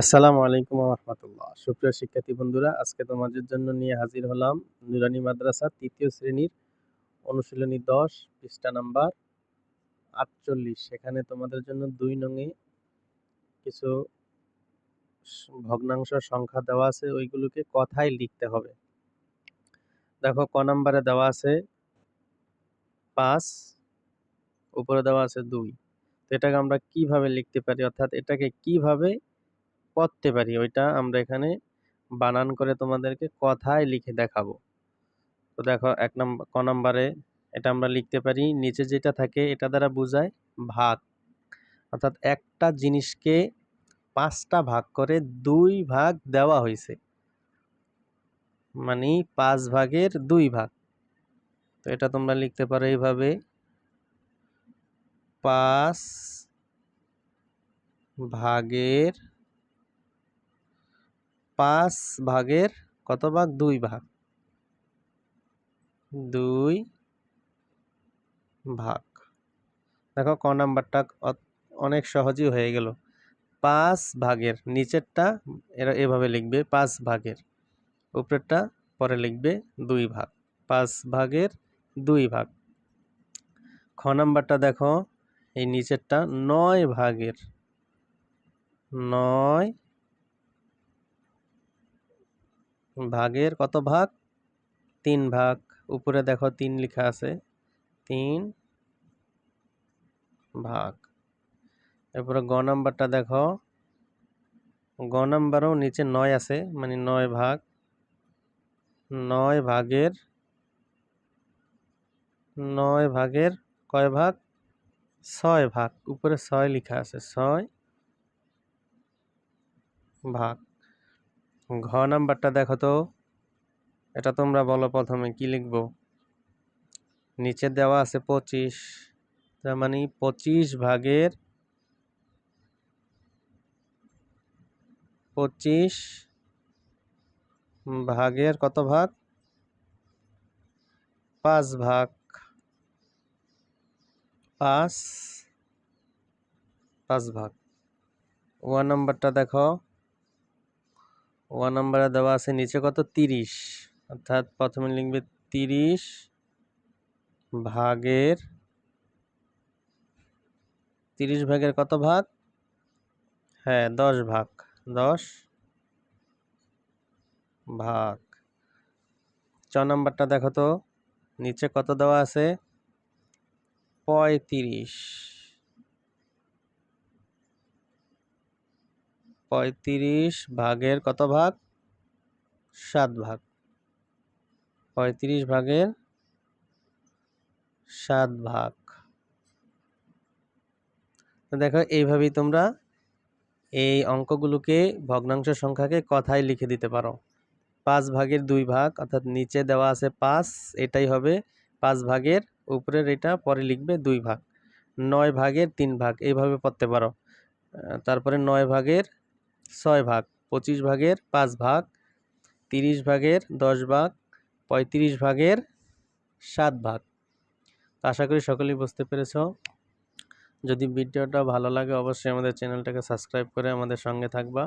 আসসালামু আলাইকুম রহমতুল্লাহ। সুপ্রিয় শিক্ষার্থী বন্ধুরা, আজকে তোমাদের জন্য নিয়ে হাজির হলাম নুরানি মাদ্রাসা তৃতীয় শ্রেণির অনুশীলনী দশ, পৃষ্ঠা নাম্বার আটচল্লিশ। সেখানে তোমাদের জন্য দুই নঙে কিছু ভগ্নাংশ সংখ্যা দেওয়া আছে, ওইগুলোকে কথায় লিখতে হবে। দেখো, ক নাম্বারে দেওয়া আছে পাঁচ, উপরে দেওয়া আছে দুই। তো এটাকে আমরা কীভাবে লিখতে পারি? অর্থাৎ এটাকে কীভাবে পড়তে পারি, ওইটা আমরা এখানে বানান করে তোমাদেরকে কথায় লিখে দেখাবো। তো দেখো, এক নম্বর ক নম্বরে এটা আমরা লিখতে পারি, নিচে যেটা থাকে এটা দ্বারা বোঝায় ভাগ অর্থাৎ একটা জিনিসকে পাঁচটা ভাগ করে দুই ভাগ দেওয়া হয়েছে মানে পাঁচ ভাগের দুই ভাগ। তো এটা তোমরা লিখতে পারো এইভাবে, পাঁচ ভাগের পাঁচ ভাগের কত ভাগ? দুই ভাগ। দুই ভাগ। দেখো, ক নাম্বারটা অনেক সহজই হয়ে গেল। পাঁচ ভাগের নিচেরটা এরা এভাবে লিখবে, পাঁচ ভাগের। উপরেরটা পরে লিখবে, দুই ভাগ। পাঁচ ভাগের দুই ভাগ। খ নাম্বারটা দেখো, এই নিচেরটা নয় ভাগের। নয় ভাগের কত ভাগ? তিন ভাগ। উপরে দেখো তিন লেখা আছে। তিন ভাগ। এরপরে গ নাম্বারটা দেখো। গ নাম্বারও নিচে নয় আছে মানে নয় ভাগ। নয় ভাগের নয় ভাগের কয় ভাগ? ছয় ভাগ। উপরে ছয় লেখা আছে, ছয় ভাগ। ঘ নাম্বারটা দেখো তো। এটা তোমরা বলো প্রথমে কি লিখব? নিচে দেওয়া আছে পঁচিশ। তার মানে পঁচিশ ভাগের পঁচিশ ভাগের কত ভাগ? পাঁচ ভাগ। পাঁচ পাঁচ ভাগ। ওয়ান নাম্বারটা দেখো। ওয়ান নাম্বারে দেওয়া আছে নিচে কত? তিরিশ। অর্থাৎ প্রথমে লিখবে তিরিশ ভাগের তিরিশ ভাগের কত ভাগ? হ্যাঁ দশ ভাগ। দশ ভাগ। চ নাম্বারটা দেখো তো। নিচে কত দেওয়া আছে? পঁয়ত্রিশ। পঁয়ত্রিশ ভাগের কত ভাগ? সাত ভাগ। পঁয়ত্রিশ ভাগের সাত ভাগ। তো দেখো, এইভাবেই তোমরা এই অঙ্কগুলোকে ভগ্নাংশ সংখ্যাকে কথায় লিখে দিতে পারো। পাঁচ ভাগের দুই ভাগ, অর্থাৎ নিচে দেওয়া আছে পাঁচ, এটাই হবে পাঁচ ভাগের, উপরের এটা, পরে লিখবে দুই ভাগ। নয় ভাগের তিন ভাগ, এইভাবে পড়তে পারো। তারপরে নয় ভাগের ছয় ভাগ, পঁচিশ ভাগের পাঁচ ভাগ, তিরিশ ভাগের দশ ভাগ, পঁয়ত্রিশ ভাগের সাত ভাগ। আশা করি সকলেই বুঝতে পেরেছ। যদি ভিডিওটা ভালো লাগে, অবশ্যই আমাদের চ্যানেলটাকে সাবস্ক্রাইব করে আমাদের সঙ্গে থাকবা।